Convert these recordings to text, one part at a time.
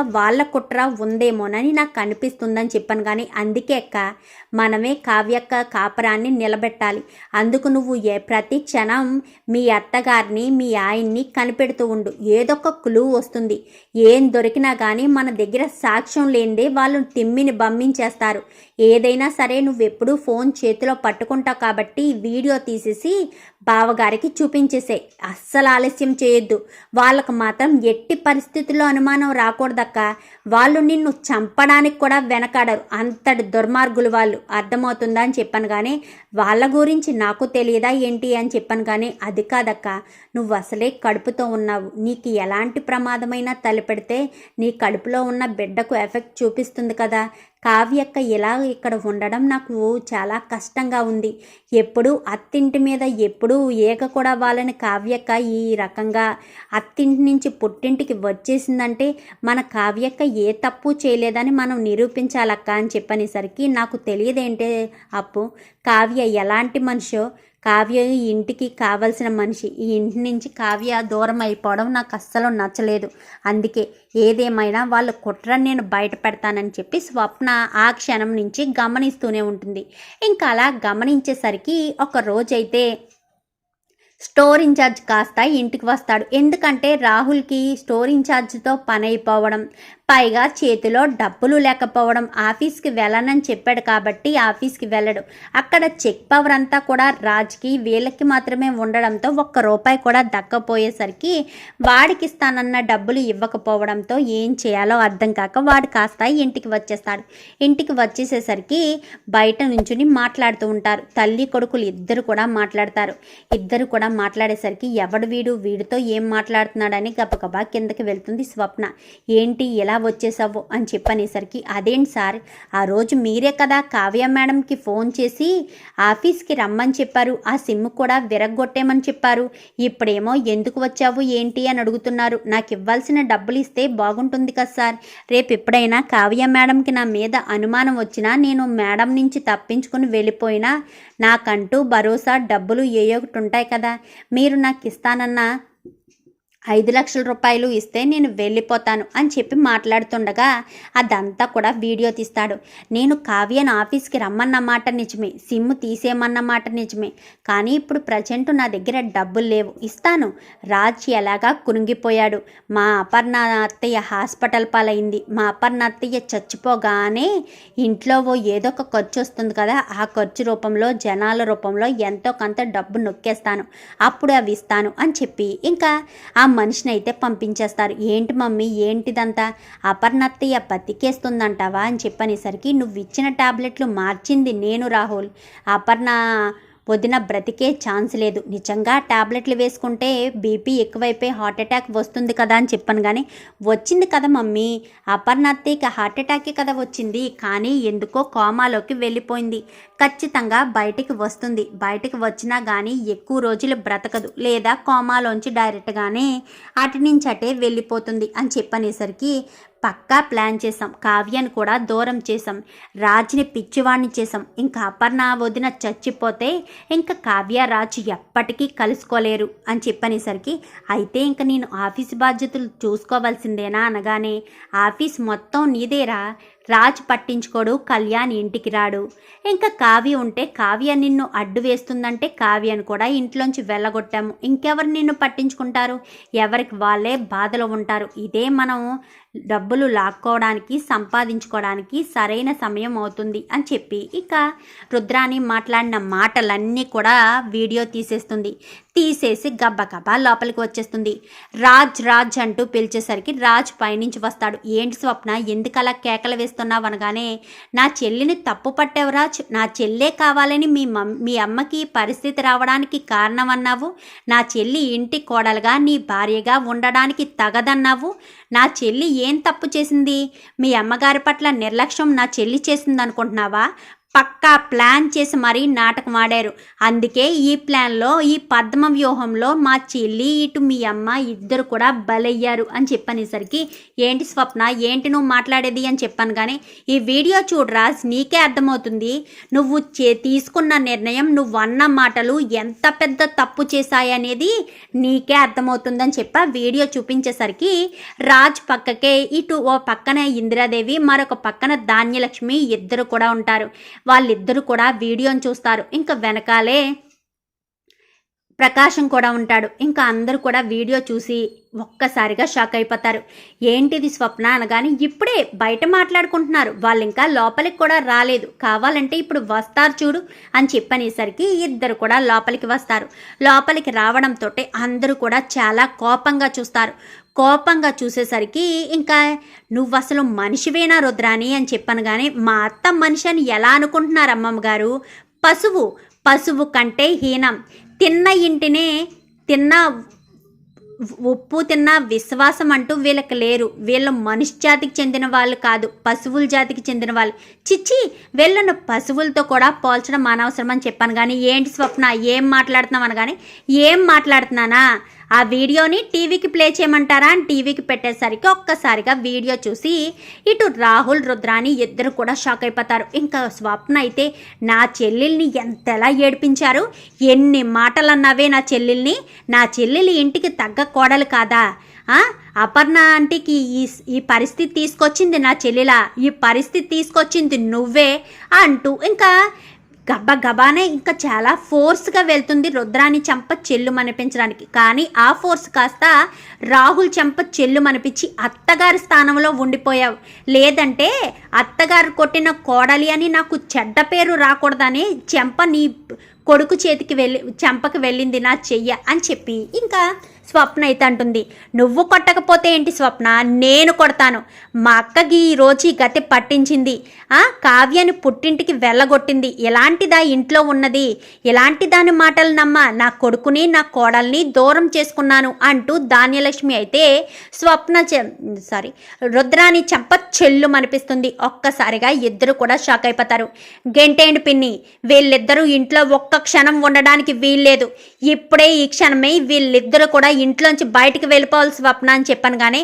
వెనక వాళ్ళ కుట్ర ఉందేమోనని నాకు అనిపిస్తుందని చెప్పాను కానీ అందుకే అక్క మనమే కావ్యక్క కాపరాన్ని నిలబెట్టాలి. అందుకు నువ్వు ఏ ప్రతి క్షణం మీ అత్తగారిని మీ ఆయన్ని కనిపెడుతూ ఉండు. ఏదొక క్లూ వస్తుంది. ఏం దొరికినా కానీ మన దగ్గర సాక్ష్యం లేనిదే వాళ్ళు తిమ్మిని బమ్మించేస్తారు. ఏదైనా సరే నువ్వెప్పుడూ ఫోన్ చేతిలో పట్టుకుంటావు కాబట్టి వీడియో తీసేసి బావగారికి చూపించేసే. అస్సలు ఆలస్యం చేయొద్దు. వాళ్ళకు మాత్రం ఎట్టి పరిస్థితుల్లో అనుమానం రాకూడదక్క. వాళ్ళు నిన్ను చంపడానికి కూడా వెనకాడరు. అంతటి దుర్మార్గులు వాళ్ళు. అర్థమవుతుందా అని చెప్పాను కానీ వాళ్ళ గురించి నాకు తెలియదా ఏంటి అని చెప్పాను కానీ అది కాదక్క. నువ్వు అసలే కడుపుతో ఉన్నావు. నీకు ఎలాంటి ప్రమాదమైనా తలపెడితే నీ కడుపులో ఉన్న బిడ్డకు ఎఫెక్ట్ చూపిస్తుంది కదా. కావ్యక్క ఇలా ఇక్కడ ఉండడం నాకు చాలా కష్టంగా ఉంది. ఎప్పుడు అత్తింటి మీద ఎప్పుడు ఏక కూడా వాళ్ళని కావ్యక్క ఈ రకంగా అత్తింటి నుంచి పుట్టింటికి వచ్చేసిందంటే మన కావ్యక్క ఏ తప్పు చేయలేదని మనం నిరూపించాలక్క అని చెప్పనేసరికి నాకు తెలియదేంటే అప్పు కావ్య ఎలాంటి మనిషో కావ్య ఈ ఇంటికి కావలసిన మనిషి. ఈ ఇంటి నుంచి కావ్య దూరం అయిపోవడం నాకు అస్సలు నచ్చలేదు. అందుకే ఏదేమైనా వాళ్ళ కుట్రని నేను బయట పెడతానని చెప్పి స్వప్న ఆ క్షణం నుంచి గమనిస్తూనే ఉంటుంది. ఇంకా అలా గమనించేసరికి ఒక రోజైతే స్టోర్ ఇన్ఛార్జ్ కాస్త ఇంటికి వస్తాడు. ఎందుకంటే రాహుల్కి స్టోర్ ఇన్ఛార్జ్తో పని అయిపోవడం పైగా చేతిలో డబ్బులు లేకపోవడం ఆఫీస్కి వెళ్ళనని చెప్పాడు కాబట్టి ఆఫీస్కి వెళ్ళడు. అక్కడ చెక్ పవర్ అంతా కూడా రాజ్కి వీళ్ళకి మాత్రమే ఉండడంతో ఒక్క రూపాయి కూడా దక్కపోయేసరికి వాడికి ఇస్తానన్న డబ్బులు ఇవ్వకపోవడంతో ఏం చేయాలో అర్థం కాక వాడు కాస్త ఇంటికి వచ్చేస్తాడు. ఇంటికి వచ్చేసేసరికి బయట నుంచుని మాట్లాడుతూ ఉంటారు. తల్లి కొడుకులు ఇద్దరు కూడా మాట్లాడతారు. ఇద్దరు కూడా మాట్లాడేసరికి ఎవడు వీడు? వీడితో ఏం మాట్లాడుతున్నాడని గబగబా కిందకి వెళ్తుంది స్వప్న. ఏంటి ఇలా వచ్చేసావు అని చెప్పనేసరికి అదేంటి సార్? ఆ రోజు మీరే కదా కావ్య మేడంకి ఫోన్ చేసి ఆఫీస్కి రమ్మని చెప్పారు. ఆ సిమ్ కూడా విరగ్గొట్టేమని చెప్పారు. ఇప్పుడేమో ఎందుకు వచ్చావు ఏంటి అని అడుగుతున్నారు. నాకు ఇవ్వాల్సిన డబ్బులు ఇస్తే బాగుంటుంది కదా సార్. రేపు ఎప్పుడైనా కావ్య మేడంకి నా మీద అనుమానం వచ్చినా నేను మేడం నుంచి తప్పించుకుని వెళ్ళిపోయినా నాకంటూ భరోసా డబ్బులు ఏ ఒకటి ఉంటాయి కదా. మీరు నాకు ఇస్తానన్న ఐదు లక్షల రూపాయలు ఇస్తే నేను వెళ్ళిపోతాను అని చెప్పి మాట్లాడుతుండగా అదంతా కూడా వీడియో తీస్తాడు. నేను కావ్యను ఆఫీస్కి రమ్మన్న మాట నిజమే సిమ్ తీసేయమన్న మాట నిజమే. కానీ ఇప్పుడు ప్రజెంట్ నా దగ్గర డబ్బులు లేవు ఇస్తాను. రాజ్ ఎలాగా కురింగిపోయాడు మా అపర్ణ అత్తయ్య హాస్పిటల్ పాలైంది. మా అపర్ణ అత్తయ్య చచ్చిపోగానే ఇంట్లో ఓ ఏదో ఒక ఖర్చు వస్తుంది కదా ఆ ఖర్చు రూపంలో జనాల రూపంలో ఎంతో కొంత డబ్బు నొక్కేస్తాను. అప్పుడు అవి ఇస్తాను అని చెప్పి ఇంకా ఆ మనిషిని అయితే పంపించేస్తారు. ఏంటి మమ్మీ? ఏంటిదంతా? అపర్ణత్తయ్య బతికేస్తుందంటావా? అని చెప్పనేసరికి నువ్వు ఇచ్చిన టాబ్లెట్లు మార్చింది నేను రాహుల్. అపర్ణ వదిన బ్రతికే ఛాన్స్ లేదు. నిజంగా టాబ్లెట్లు వేసుకుంటే బీపీ ఎక్కువైపోయి హార్ట్ అటాక్ వస్తుంది కదా అని చెప్పాను కానీ వచ్చింది కదా మమ్మీ. అపర్ణత్తయ్యకి హార్ట్ అటాకే కదా వచ్చింది. కానీ ఎందుకో కోమాలోకి వెళ్ళిపోయింది. ఖచ్చితంగా బయటికి వస్తుంది. బయటికి వచ్చినా కానీ ఎక్కువ రోజులు బ్రతకదు. లేదా కోమాలోంచి డైరెక్ట్గానే అటు నుంచి అటే వెళ్ళిపోతుంది అని చెప్పనేసరికి పక్కా ప్లాన్ చేసాం కావ్యాన్ని కూడా దూరం చేసాం రాజ్ని పిచ్చివాణ్ణి చేసాం ఇంకా అపర్ణ వదిన చచ్చిపోతే ఇంకా కావ్య రాజు ఎప్పటికీ కలుసుకోలేరు అని చెప్పనేసరికి అయితే ఇంకా నేను ఆఫీస్ బాధ్యతలు చూసుకోవాల్సిందేనా? అనగానే ఆఫీస్ మొత్తం నీదేరా. రాజ్ పట్టించుకోడు. కళ్యాణ్ ఇంటికి రాడు. ఇంకా కావ్య ఉంటే కావ్య నిన్ను అడ్డు వేస్తుందంటే కావ్యను కూడా ఇంట్లోంచి వెళ్ళగొట్టాము. ఇంకెవరు నిన్ను పట్టించుకుంటారు? ఎవరికి వాళ్ళే బాధలో ఉంటారు. ఇదే మనం డబ్బులు లాక్కోవడానికి సంపాదించుకోవడానికి సరైన సమయం అవుతుంది అని చెప్పి. ఇక రుద్రాని మాట్లాడిన మాటలన్నీ కూడా వీడియో తీసేస్తుంది. తీసేసి గబ్బగబా లోపలికి వచ్చేస్తుంది. రాజ్ రాజ్ అంటూ పిలిచేసరికి రాజ్ పైనుంచి వస్తాడు. ఏంటి స్వప్న ఎందుకలా కేకలు వేస్తున్నావు? అనగానే నా చెల్లిని తప్పు పట్టావు రాజ్. నా చెల్లే కావాలని మీ మమ్ మీ అమ్మకి పరిస్థితి రావడానికి కారణం అన్నావు నా చెల్లి ఇంటి కోడలుగా నీ భార్యగా ఉండడానికి తగదన్నావు. నా చెల్లి ఏం తప్పు చేసింది? మీ అమ్మగారి పట్ల నిర్లక్ష్యం నా చెల్లి చేసిందనుకుంటున్నావా? పక్కా ప్లాన్ చేసి మరీ నాటకం ఆడారు. అందుకే ఈ ప్లాన్లో ఈ పద్మ వ్యూహంలో మా చెల్లి ఇటు మీ అమ్మ ఇద్దరు కూడా బలయ్యారు అని చెప్పనేసరికి ఏంటి స్వప్న ఏంటి నువ్వు మాట్లాడేది? అని చెప్పాను కానీ ఈ వీడియో చూడరా నీకే అర్థమవుతుంది. నువ్వు చే తీసుకున్న నిర్ణయం నువ్వు అన్న మాటలు ఎంత పెద్ద తప్పు చేశాయనేది నీకే అర్థమవుతుందని చెప్ప వీడియో చూపించేసరికి రాజ్ పక్కకే ఇటు ఓ పక్కన ఇందిరాదేవి మరొక పక్కన ధాన్యలక్ష్మి ఇద్దరు కూడా ఉంటారు. వాళ్ళిద్దరూ కూడా వీడియోని చూస్తారు. ఇంకా వెనకాలే ప్రకాశం కూడా ఉంటాడు. ఇంకా అందరూ కూడా వీడియో చూసి ఒక్కసారిగా షాక్ అయిపోతారు. ఏంటిది స్వప్న అనగానే ఇప్పుడే బయట మాట్లాడుకుంటున్నారు. వాళ్ళు ఇంకా లోపలికి కూడా రాలేదు. కావాలంటే ఇప్పుడు వస్తారు చూడు అని చెప్పనేసరికి ఇద్దరు కూడా లోపలికి వస్తారు. లోపలికి రావడంతో అందరూ కూడా చాలా కోపంగా చూస్తారు. కోపంగా చూసేసరికి ఇంకా నువ్వు అసలు మనిషివేనా రుద్రాని అని చెప్పాను కానీ మా అత్త మనిషి అని ఎలా అనుకుంటున్నారు అమ్మమ్మ గారు? పశువు. పశువు కంటే హీనం. తిన్న ఇంటినే తిన్న ఉప్పు తిన్న విశ్వాసం అంటూ వీళ్ళకి లేరు. వీళ్ళు మనిషి జాతికి చెందిన వాళ్ళు కాదు పశువుల జాతికి చెందిన వాళ్ళు. చిచ్చి వీళ్ళను పశువులతో కూడా పోల్చడం అనవసరం అని చెప్పాను. కానీ ఏంటి స్వప్న? ఏం మాట్లాడుతున్నావు అనగానే ఏం మాట్లాడుతున్నానా? ఆ వీడియోని టీవీకి ప్లే చేయమంటారా అని టీవీకి పెట్టేసరికి ఒక్కసారిగా వీడియో చూసి ఇటు రాహుల్ రుద్రాని ఇద్దరు కూడా షాక్ అయిపోతారు. ఇంకా స్వప్న అయితే నా చెల్లెల్ని ఎంతలా ఏడిపించారు? ఎన్ని మాటలు అన్నావే నా చెల్లెల్ని? నా చెల్లెలు ఇంటికి తగ్గ కోడలు కాదా? అపర్ణ ఆంటీకి ఈ ఈ పరిస్థితి తీసుకొచ్చింది నా చెల్లెలా? ఈ పరిస్థితి తీసుకొచ్చింది నువ్వే అంటూ ఇంకా గబ్బ గబానే ఇంకా చాలా ఫోర్స్గా వెళ్తుంది రుద్రాని చెంప చెల్లు మనిపించడానికి. కానీ ఆ ఫోర్స్ కాస్త రాహుల్ చెంప చెల్లు మనిపించి అత్తగారి స్థానంలో ఉండిపోయావు. లేదంటే అత్తగారు కొట్టిన కోడలి అని నాకు చెడ్డ పేరు రాకూడదని చెంప నీ కొడుకు చేతికి వెళ్ళి చెంపకి వెళ్ళింది నా చెయ్య అని చెప్పి ఇంకా స్వప్న అయితే అంటుంది. నువ్వు కొట్టకపోతే ఏంటి స్వప్న? నేను కొడతాను. మా అక్కకి ఈ రోజు ఈ గతి పట్టించింది. ఆ కావ్యాన్ని పుట్టింటికి వెళ్ళగొట్టింది. ఎలాంటిదా ఇంట్లో ఉన్నది? ఎలాంటి దాని మాటలు నమ్మ నా కొడుకుని నా కోడల్ని దూరం చేసుకున్నాను అంటూ ధాన్యలక్ష్మి అయితే స్వప్న సారీ రుద్రాని చెంప చెల్లు అనిపిస్తుంది ఒక్కసారిగా ఇద్దరు కూడా షాక్ అయిపోతారు. గెంటేండి పిన్ని వీళ్ళిద్దరూ ఇంట్లో ఒక్క క్షణం ఉండడానికి వీల్లేదు. ఇప్పుడే ఈ క్షణమే వీళ్ళిద్దరూ కూడా ఇంట్లోంచి బయటికి వెళ్ళిపోవాలి స్వప్న అని చెప్పాను కానీ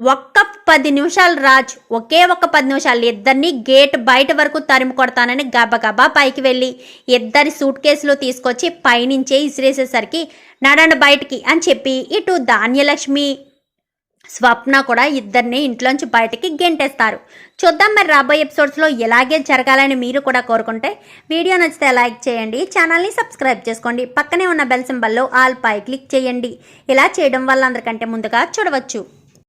ఒక్క పది నిమిషాలు రాజు ఒకే ఒక్క పది నిమిషాలు ఇద్దరిని గేట్ బయట వరకు తరిమి కొడతానని గబగబా పైకి వెళ్ళి ఇద్దరి సూట్ కేసులు తీసుకొచ్చి పైనుంచే ఇసిరేసేసరికి నడండి బయటికి అని చెప్పి ఇటు ధాన్యలక్ష్మి స్వప్న కూడా ఇద్దరిని ఇంట్లోంచి బయటికి గెంటేస్తారు. చూద్దాం మరి రాబోయే ఎపిసోడ్స్లో ఇలాగే జరగాలని మీరు కూడా కోరుకుంటే వీడియో నచ్చితే లైక్ చేయండి ఛానల్ని సబ్స్క్రైబ్ చేసుకోండి. పక్కనే ఉన్న బెల్ సింబల్లో ఆల్ పై క్లిక్ చేయండి. ఇలా చేయడం వల్ల అందరికంటే ముందుగా చూడవచ్చు.